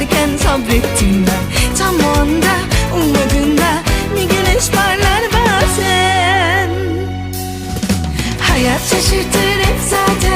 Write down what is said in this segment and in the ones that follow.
elden gitti derken sabrettim ben. Tam o anda ummadığında bir güneş parlar bazen. Hayat şaşırtır hep zaten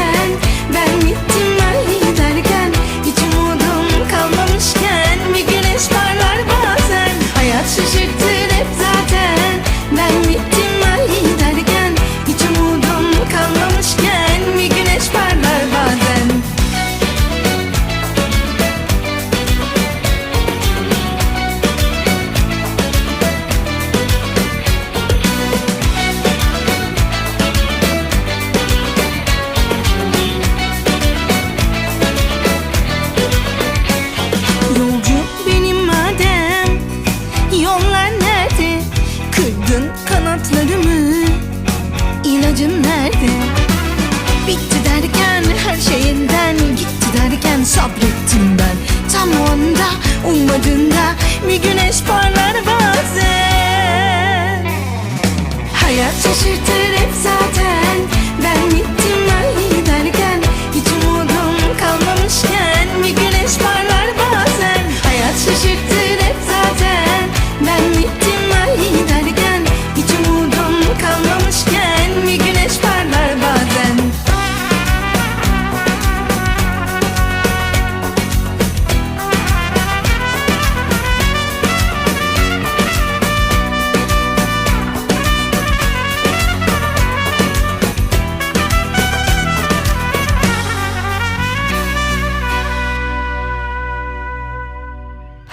İlacın nerede? Bitti derken her şeyinden Gitti derken sabrettim ben. Tam o anda ummadığında Bir güneş parlar bazen. Hayat şaşırtır